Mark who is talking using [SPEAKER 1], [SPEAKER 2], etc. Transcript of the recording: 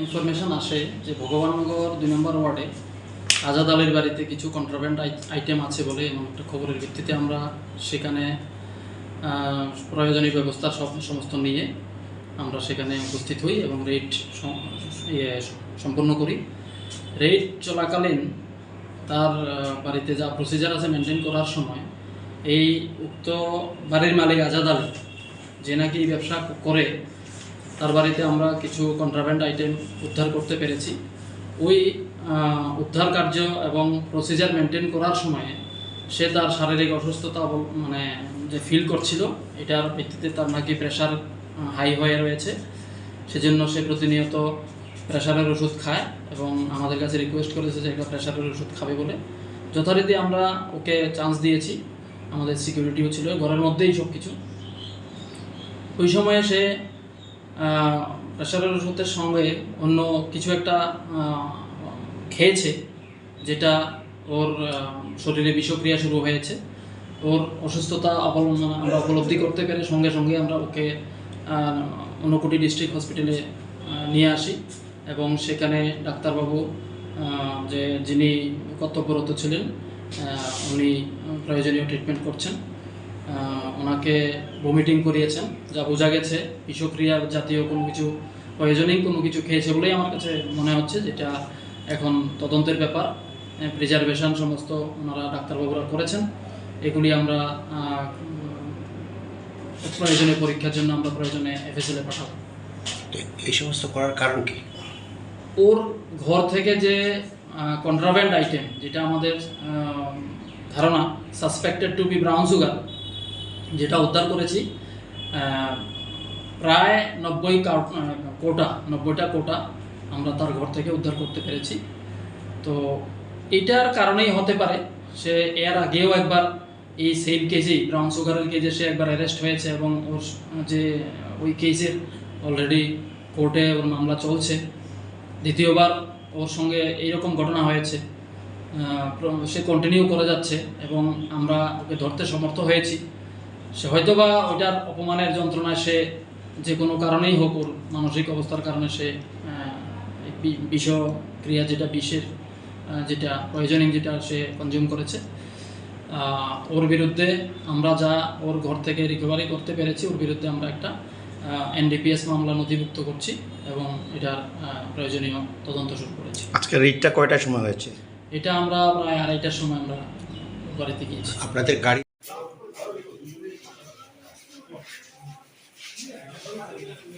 [SPEAKER 1] Information আসে যে ভগবানগর দুই নম্বর ওয়ার্ডে আজাদ আলীর বাড়িতে কিছু কন্ট্রাব্যান্ড আইটেম আছে বলে এমন একটা খবরের ভিত্তিতে আমরা সেখানে প্রয়োজনীয় ব্যবস্থা সব সমস্ত নিয়ে আমরা সেখানে উপস্থিত হই এবং রেড ইয়ে সম্পন্ন করি। রেড চলাকালীন তার বাড়িতে যা প্রসিজার আছে মেনটেন করার সময় এই উক্ত বাড়ির মালিক আজাদ আলী, যে নাকি ব্যবসা করে তার বাড়িতে আমরা কিছু কন্ট্রাব্যান্ড আইটেম উদ্ধার করতে পেরেছি। ওই উদ্ধার কার্য এবং প্রসিজার মেনটেন করার সময়ে সে তার শারীরিক অসুস্থতা মানে যে ফিল করছিল, এটার ভিত্তিতে তার নাকি প্রেশার হাই হয়ে রয়েছে। সেজন্য সে প্রতিনিয়ত প্রেশারের ওষুধ খায় এবং আমাদের কাছে রিকোয়েস্ট করেছে যে একটা প্রেশারের ওষুধ খাবে বলে। যথারীতি আমরা ওকে চান্স দিয়েছি। আমাদের সিকিউরিটিও ছিল, ঘরের মধ্যেই সব কিছু ওই সময়ে সে প্রেশারের ওষুধের সঙ্গে অন্য কিছু একটা খেয়েছে, যেটা ওর শরীরে বিষক্রিয়া শুরু হয়েছে। ওর অসুস্থতা আমরা উপলব্ধি করতে পেরে সঙ্গে সঙ্গে আমরা ওকে ঊনকোটি ডিস্ট্রিক্ট হসপিটালে নিয়ে আসি এবং সেখানে ডাক্তারবাবু যে যিনি কর্তব্যরত ছিলেন উনি প্রয়োজনীয় ট্রিটমেন্ট করছেন। ওনাকে ভমিটিং করিয়েছেন যা বোঝা গেছে বিষক্রিয়া জাতীয় কোনো কিছু পয়জনিং কোনো কিছু খেয়েছে বলেই আমার কাছে মনে হচ্ছে যেটা এখন তদন্তের ব্যাপার। প্রিজার্ভেশন সমস্ত ওনারা ডাক্তারবাবুরা করেছেন। এগুলি আমরা প্রয়োজনে পরীক্ষার জন্য আমরা প্রয়োজনে এফএসএলে পাঠাবো।
[SPEAKER 2] তো এই সমস্ত করার কারণ কি?
[SPEAKER 1] ওর ঘর থেকে যে কন্ট্রাব্যান্ড আইটেম যেটা আমাদের ধারণা suspected to be brown sugar যেটা উদ্ধার করেছি প্রায় নব্বই কোটা, নব্বইটা কোটা আমরা তার ঘর থেকে উদ্ধার করতে পেরেছি। তো এটার কারণেই হতে পারে সে এর আগেও একবার এই সেম কেজেই ব্রাউন সুগারের কেজে সে একবার অ্যারেস্ট হয়েছে এবং ওর যে ওই কেসের অলরেডি কোর্টে ওর মামলা চলছে। দ্বিতীয়বার ওর সঙ্গে এইরকম ঘটনা হয়েছে। সে কন্টিনিউ করে যাচ্ছে এবং আমরা ওকে ধরতে সমর্থ হয়েছি। সে হয়তো বা ওইটার অপমানের যন্ত্রণায় সে যে কোনো কারণেই হোক ওর মানসিক অবস্থার কারণে সে বিষক্রিয়া যেটা বিষের যেটা পয়জনিং যেটা সে কনজিউম করেছে ওর বিরুদ্ধে আমরা যা ওর ঘর থেকে রিকভারি করতে পেরেছি ওর বিরুদ্ধে আমরা একটা এনডিপিএস মামলা নথিভুক্ত করছি এবং এটার প্রয়োজনীয় তদন্ত শুরু করেছি।
[SPEAKER 2] আজকে রিটটা কয়টার সময় হয়েছে?
[SPEAKER 1] এটা আমরা প্রায় আড়াইটার সময় আমরা বাড়িতে গিয়েছি।
[SPEAKER 2] আপনাদের গাড়ি